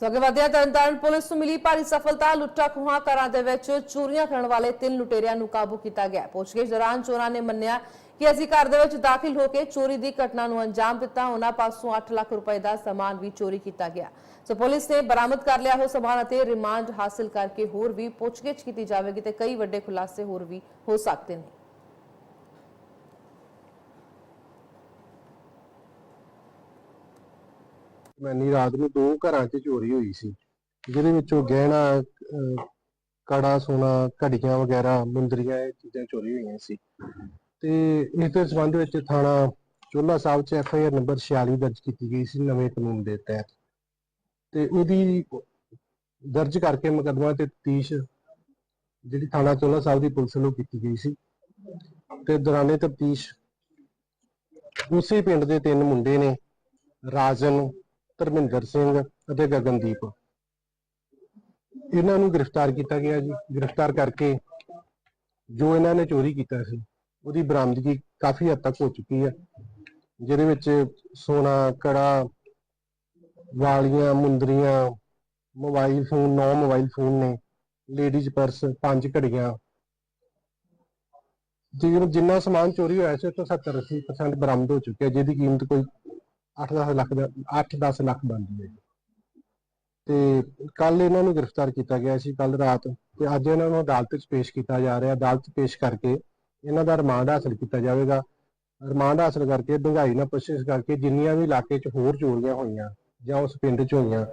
ਸੋ ਅੱਗੇ ਵਧਿਆ ਤਰਨਤਾਰਨ ਪੁਲਿਸ ਨੂੰ ਮਿਲੀ ਭਾਰੀ ਸਫਲਤਾ। ਲੁੱਟਾਂ ਖੋਹਾਂ ਘਰਾਂ ਦੇ ਵਿੱਚ ਚੋਰੀਆਂ ਕਰਨ ਵਾਲੇ ਤਿੰਨ ਲੁਟੇਰਿਆਂ ਨੂੰ ਕਾਬੂ ਕੀਤਾ ਗਿਆ। ਪੁੱਛਗਿੱਛ ਦੌਰਾਨ ਚੋਰਾਂ ਨੇ ਮੰਨਿਆ ਕਿ ਅਸੀਂ ਘਰ ਦੇ ਵਿੱਚ ਦਾਖਲ ਹੋ ਕੇ ਚੋਰੀ ਦੀ ਘਟਨਾ ਨੂੰ ਅੰਜਾਮ ਦਿੱਤਾ। ਉਹਨਾਂ ਪਾਸੋਂ 8 ਲੱਖ ਰੁਪਏ ਦਾ ਸਮਾਨ ਵੀ ਚੋਰੀ ਕੀਤਾ ਗਿਆ। ਸੋ ਪੁਲਿਸ ਨੇ ਬਰਾਮਦ ਕਰ ਲਿਆ ਉਹ ਸਮਾਨ ਅਤੇ ਰਿਮਾਂਡ ਹਾਸਲ ਕਰਕੇ ਹੋਰ ਵੀ ਪੁੱਛਗਿੱਛ ਕੀਤੀ ਜਾਵੇਗੀ ਤੇ ਕਈ ਵੱਡੇ ਖੁਲਾਸੇ ਹੋਰ ਵੀ ਹੋ ਸਕਦੇ ਨੇ। ਮੈਨੀ ਰਾਤ ਨੂੰ ਦੋ ਘਰਾਂ 'ਚ ਚੋਰੀ ਹੋਈ ਸੀ, ਜਿਹਦੇ ਵਿੱਚੋਂ ਗਹਿਣਾ ਕੜਾ, ਸੋਨਾ, ਘੜੀਆਂ ਵਗੈਰਾ, ਮੁੰਦਰੀਆਂ ਇਹ ਚੀਜ਼ਾਂ ਚੋਰੀ ਹੋਈਆਂ ਸੀ। ਤੇ ਇਸ ਦੇ ਸੰਬੰਧ ਵਿੱਚ ਥਾਣਾ ਚੋਲਾ ਸਾਹਿਬ 'ਚ ਐਫ ਆਈ ਆਰ ਨੰਬਰ 46 ਦਰਜ ਕੀਤੀ ਗਈ ਸੀ ਨਵੇਂ ਕਾਨੂੰਨ ਦੇ ਤਹਿਤ। ਤੇ ਉਹਦੀ ਦਰਜ ਕਰਕੇ ਮੁਕੱਦਮਾ ਤੇ ਤਫਤੀਸ਼ ਜਿਹੜੀ ਥਾਣਾ ਚੋਲਾ ਸਾਹਿਬ ਦੀ ਪੁਲਿਸ ਵੱਲੋਂ ਕੀਤੀ ਗਈ ਸੀ। ਤੇ ਦੌਰਾਨੇ ਤਫਤੀਸ਼ ਉਸੇ ਪਿੰਡ ਦੇ ਤਿੰਨ ਮੁੰਡੇ ਨੇ, ਰਾਜਨ ਧਰਮਿੰਦਰ ਸਿੰਘ ਅਤੇ ਗਗਨਦੀਪ। ਇਹਨਾਂ ਨੂੰ ਗ੍ਰਿਫਤਾਰ ਕੀਤਾ ਗਿਆ ਜੀ। ਗ੍ਰਿਫਤਾਰ ਕਰਕੇ ਜੋ ਇਹਨਾਂ ਨੇ ਚੋਰੀ ਕੀਤਾ ਸੀ, ਉਹਦੀ ਬਰਾਮਦਗੀ ਕਾਫੀ ਹੱਦ ਤੱਕ ਹੋ ਚੁੱਕੀ ਹੈ। ਜਿਹਦੇ ਵਿੱਚ ਸੋਨਾ, ਕੜਾ, ਵਾਲੀਆਂ, ਮੁੰਦਰੀਆਂ, ਮੋਬਾਈਲ ਫੋਨ, ਨੌ ਮੋਬਾਈਲ ਫੋਨ ਨੇ, ਲੇਡੀਜ਼ ਪਰਸ, ਪੰਜ ਘੜੀਆਂ। ਜਿਵੇਂ ਜਿੰਨਾ ਸਮਾਨ ਚੋਰੀ ਹੋਇਆ ਸੀ, ਉਹ ਤੋਂ 70 80% ਬਰਾਮਦ ਹੋ ਚੁੱਕਿਆ, ਜਿਹਦੀ ਕੀਮਤ ਕੋਈ 8-10 ਲੱਖ ਦਾ 8-10 ਲੱਖ ਬਣਦੀ ਹੈ ਜੀ। ਤੇ ਕੱਲ ਇਹਨਾਂ ਨੂੰ ਗ੍ਰਿਫਤਾਰ ਕੀਤਾ ਗਿਆ ਸੀ ਕੱਲ ਰਾਤ। ਤੇ ਅੱਜ ਇਹਨਾਂ ਨੂੰ ਅਦਾਲਤ ਚ ਪੇਸ਼ ਕੀਤਾ ਜਾ ਰਿਹਾ। ਅਦਾਲਤ 'ਚ ਪੇਸ਼ ਕਰਕੇ ਇਹਨਾਂ ਦਾ ਰਿਮਾਂਡ ਹਾਸਲ ਕੀਤਾ ਜਾਵੇਗਾ। ਰਿਮਾਂਡ ਹਾਸਲ ਕਰਕੇ ਡੂੰਘਾਈ ਨਾਲ ਪੁੱਛਗਿੱਛ ਕਰਕੇ ਜਿੰਨੀਆਂ ਵੀ ਇਲਾਕੇ 'ਚ ਹੋਰ ਚੋਰੀਆਂ ਹੋਈਆਂ ਜਾਂ ਉਸ ਪਿੰਡ 'ਚ ਹੋਈਆਂ